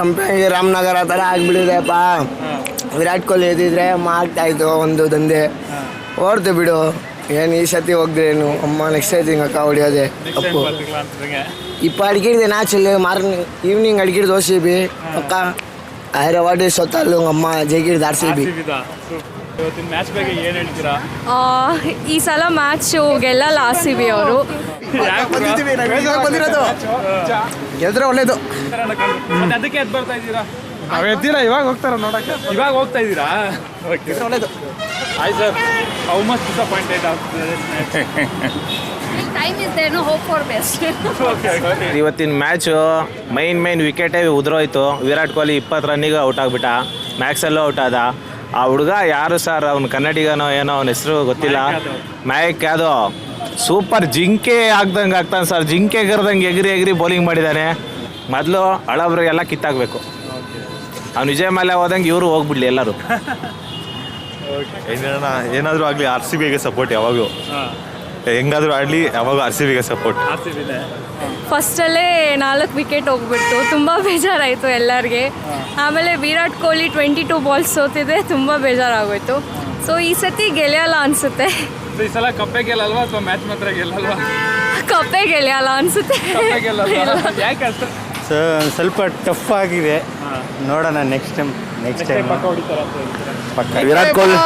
ಸಂಪಂಗಿ ರಾಮನಗರ ಆ ಥರ ಆಗಿಬಿಟ್ಟಿದೆಪ್ಪ ವಿರಾಟ್ ಕೊಹ್ಲಿ ಎದ್ದಿದ್ರೆ ಮಾಡ್ತಾಯಿತು ಒಂದು ದಂಧೆ. ಓಡ್ತು ಬಿಡು. ಏನು ಈ ಸತಿ ಹೋಗ್ದ್ರೇನು ಅಮ್ಮ ನೆಕ್ಸ್ಟ್ ಸೈತಿಂಗ್ ಅಕ್ಕ ಹೊಡಿಯೋದೆ. ಅಪ್ಪು. ಇಪ್ಪ ಅಡ್ಗಿಡ್ದೆ ನಾಚಲ್ಲಿ ಮಾರ್ನಿಂಗ್ ಈವ್ನಿಂಗ್ ಅಡ್ಗಿಡ್ದು ದೋಸೆ ಬಿ ಅಕ್ಕ ಹೈದರಾಬಾದ್ ಸೊತ್ತಲ್ಲು ಅಮ್ಮ ಜೈಗಿಡ್ದು ಆರ್ ಸಿ ಬಿ ಈ ಸಲ ಮ್ಯಾಚ್ ಗೆಲ್ಲಲ್ಲ ಆರ್ ಸಿ ಬಿ ಅವರು. ಬಂದಿರೋದು. ಗೆದ್ರೆ ಒಳ್ಳೇದು. ಮತ್ತೆ ಅದಕ್ಕೆ ಎದ್ದು ಬರ್ತಾ ಇದ್ದೀರಾ? ನಾವ್ ಎದ್ದಿಲ್ಲ ಇವಾಗ ಹೋಗ್ತಾರ ನೋಡಕ್ಕೆ. ಇವಾಗ ಹೋಗ್ತಾ ಇದ್ದೀರಾ? ಒಳ್ಳೇದು. ಆಯ್ತು ಸರ್ ಹೌ ಮಚ್ ಡಿಸಪಾಯಿಂಟೆಡ್ ಆಗ್ತದೆ time is there no hope for best ಇವತ್ತಿನ ಮ್ಯಾಚು ಮೈನ್ ಮೈನ್ ವಿಕೆಟೇ ಉದುರೋಯ್ತು. ವಿರಾಟ್ ಕೊಹ್ಲಿ ಇಪ್ಪತ್ತು ರನ್ನಿಗೆ ಔಟ್ ಆಗ್ಬಿಟ್ಟ. ಮ್ಯಾಕ್ಸಲ್ಲೂ ಔಟ್ ಆದ. ಆ ಹುಡುಗ ಯಾರು ಸರ್ ಅವ್ನ ಕನ್ನಡಿಗನೋ ಏನೋ ಅವನ ಹೆಸರು ಗೊತ್ತಿಲ್ಲ. ಮ್ಯಾಕ್ ಯಾವ್ದೋ ಸೂಪರ್ ಜಿಂಕೆ ಆಗ್ದಂಗೆ ಆಗ್ತಾನೆ ಸರ್. ಜಿಂಕೆ ಗರ್ದಂಗೆ ಎಗ್ರಿ ಎಗ್ರಿ ಬೌಲಿಂಗ್ ಮಾಡಿದ್ದಾನೆ ಮೊದಲು ಹಳಬ್ರಿಗೆಲ್ಲ ಕಿತ್ತಾಗಬೇಕು ಅವ್ನು ವಿಜಯ್ ಮೇಲೆ ಹೋದಂಗೆ ಇವರು ಹೋಗ್ಬಿಡ್ಲಿ ಎಲ್ಲರೂ. ಏನಾದರೂ ಆಗಲಿ ಆರ್ ಸಿ ಬಿಗೆ ಸಪೋರ್ಟ್ ಯಾವಾಗೂ ಹೆಂಗಾದರೂ ಆಡಲಿ ಯಾವಾಗ ಆರ್ ಸಿ ಬಿಗೆ ಸಪೋರ್ಟ್ ಫಸ್ಟಲ್ಲೇ ನಾಲ್ಕು ವಿಕೆಟ್ ಹೋಗ್ಬಿಡ್ತು ತುಂಬ ಬೇಜಾರಾಯಿತು ಎಲ್ಲರಿಗೆ. ಆಮೇಲೆ Virat Kohli twenty two balls ಸೋತಿದೆ ತುಂಬ ಬೇಜಾರಾಗೋಯ್ತು. ಸೊ ಈ ಸತಿ ಗೆಳೆಯಲ್ಲ ಅನಿಸುತ್ತೆ. ಈ ಸಲ ಕಪ್ಪೆ ಗೆಲ್ಲಲ್ವಾ ಅಥವಾ ಮ್ಯಾಚ್ ಮಾತ್ರ ಗೆಲ್ಲಲ್ವಾ? ಕಪ್ಪೆ ಗೆಳೆಯಲ್ಲ ಅನ್ಸುತ್ತೆ. ಕಪ್ಪೆ ಗೆಲ್ಲಲ್ವಾ? ಯಾಕೆ ಅಷ್ಟು? ಸ್ವಲ್ಪ ಟಫ್ ಆಗಿದೆ. ನೋಡೋಣ ನೆಕ್ಸ್ಟ್ ಟೈಮ್ ನೆಕ್ಸ್ಟ್ ಟೈಮ್ ಪಕ್ಕ ವಿರಾಟ್ ಕೊಹ್ಲಿ.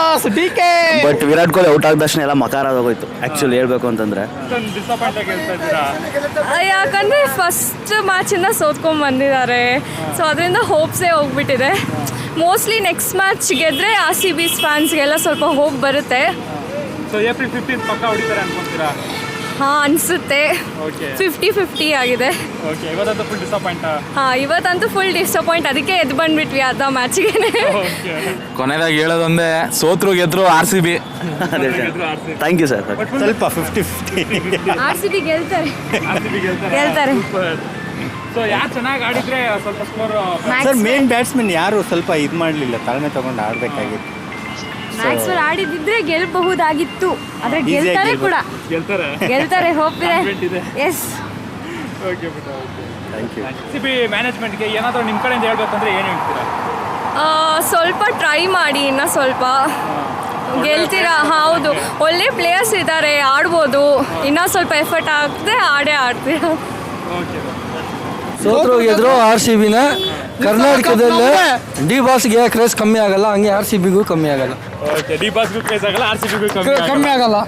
ಬಟ್ ವಿರಾಟ್ ಕೊಹ್ಲಿ ಔಟ್ ಆದ ತಕ್ಷಣ ಎಲ್ಲ ಮಕಾರ ಹೋಗೋಯ್ತು ಆ್ಯಕ್ಚುಲಿ ಹೇಳ್ಬೇಕು ಅಂತಂದ್ರೆ. ಯಾಕಂದರೆ ಫಸ್ಟ್ ಮ್ಯಾಚಿಂದ ಸೋತ್ಕೊಂಡು ಬಂದಿದ್ದಾರೆ. ಸೊ ಅದರಿಂದ ಹೋಪ್ಸೇ ಹೋಗ್ಬಿಟ್ಟಿದೆ. ಮೋಸ್ಟ್ಲಿ ನೆಕ್ಸ್ಟ್ ಮ್ಯಾಚ್ ಗೆದ್ರೆ ಆರ್ ಸಿ ಬಿ ಫ್ಯಾನ್ಸ್ಗೆಲ್ಲ ಸ್ವಲ್ಪ ಹೋಪ್ ಬರುತ್ತೆ. ಸೊ ಏಪ್ರಿಲ್ ಫಿಫ್ಟೀನ್ ಪಕ್ಕ ಹೊಡಿತಾರೆ ಅನ್ಕೊಂತೀರಾ? ಹಾಂ ಅನ್ಸುತ್ತೆ. ಓಕೆ ಫಿಫ್ಟಿ ಫಿಫ್ಟಿ ಆಗಿದೆ. ಓಕೆ ಇವತ್ತಂತೂ ಫುಲ್ ಡಿಸಪಾಯಿಂಟ್ ಹಾಂ ಇವತ್ತಂತೂ ಫುಲ್ ಡಿಸಪಾಯಿಂಟ್ ಅದಕ್ಕೆ ಎದ್ದು ಬಂದ್ಬಿಟ್ವಿ ಅರ್ಧ ಮ್ಯಾಚಿಗೆ ಓಕೆ ಕೊನೆಯದಾಗಿ ಹೇಳೋದೊಂದೇ ಸೋತ್ರು ಗೆದ್ರು R C B thank you sir ಸ್ವಲ್ಪ fifty fifty R C B ಗೆಲ್ತಾರೆ. ಆರ್ ಸಿ ಬಿ ಗೆಲ್ತಾರೆ? ಗೆಲ್ತಾರೆ. ಸೊ ಯಾರು ಚೆನ್ನಾಗಿ ಆಡಿದ್ರೆ ಸ್ವಲ್ಪ ಸ್ಕೋರ್ ಸರ್ ಮೇನ್ ಬ್ಯಾಟ್ಸ್ಮನ್ ಯಾರು ಸ್ವಲ್ಪ ಇದು ಮಾಡಲಿಲ್ಲ ತಾಳ್ಮೆ ತಗೊಂಡು ಆಡಬೇಕಾಗಿತ್ತು. ಮ್ಯಾಕ್ಸ್ವೆಲ್ ಆಡಿದಿದ್ರೆ ಗೆಲ್ಬಹುದಾಗಿತ್ತು. ಆದ್ರೆ ಗೆಲ್ತಾರೆ ಕೂಡ. ಗೆಲ್ತಾರೆ. ಗೆಲ್ತಾರೆ ಹೋಪ್ ಇದೆ. Yes okay thank you C B ಮ್ಯಾನೇಜ್ಮೆಂಟ್ಗೆ ಏನಾದರೂ ನಿಮ್ಮ ಕಡೆಯಿಂದ ಹೇಳ್ಬೇಕಂದ್ರೆ ಏನು ಹೇಳ್ತೀರಾ? ಸ್ವಲ್ಪ ಟ್ರೈ ಮಾಡಿ ಇನ್ನ ಸ್ವಲ್ಪ. ಗೆಲ್ತೀರಾ? ಹೌದು. ಒಳ್ಳೆ ಪ್ಲೇಯರ್ಸ್ ಇದ್ದಾರೆ ಆಡ್ಬೋದು. ಇನ್ನೂ ಸ್ವಲ್ಪ ಎಫರ್ಟ್ ಹಾಕಿದ್ರೆ ಆಡೇ ಆಡ್ತೀರಾ? ಓಕೆ ಸೋತ್ರು ಗೆದ್ರು ಆರ್ ಸಿ ಬಿನ ಕರ್ನಾಟಕದಲ್ಲೇ ಡಿ ಬಾಸ್ಗೆ ಕ್ರೇಸ್ ಕಮ್ಮಿ ಆಗಲ್ಲ ಹಂಗೆ ಆರ್ ಸಿ ಬಿಗೂ ಕಮ್ಮಿ ಆಗಲ್ಲ. ಓಕೆ ಡಿ ಬಾಸ್ಗೂ ಕ್ರೇಜ್ ಆಗಲ್ಲ ಆರ್ ಸಿ ಬಿಗೂ ಕಮ್ಮಿ ಕಮ್ಮಿ ಆಗಲ್ಲ.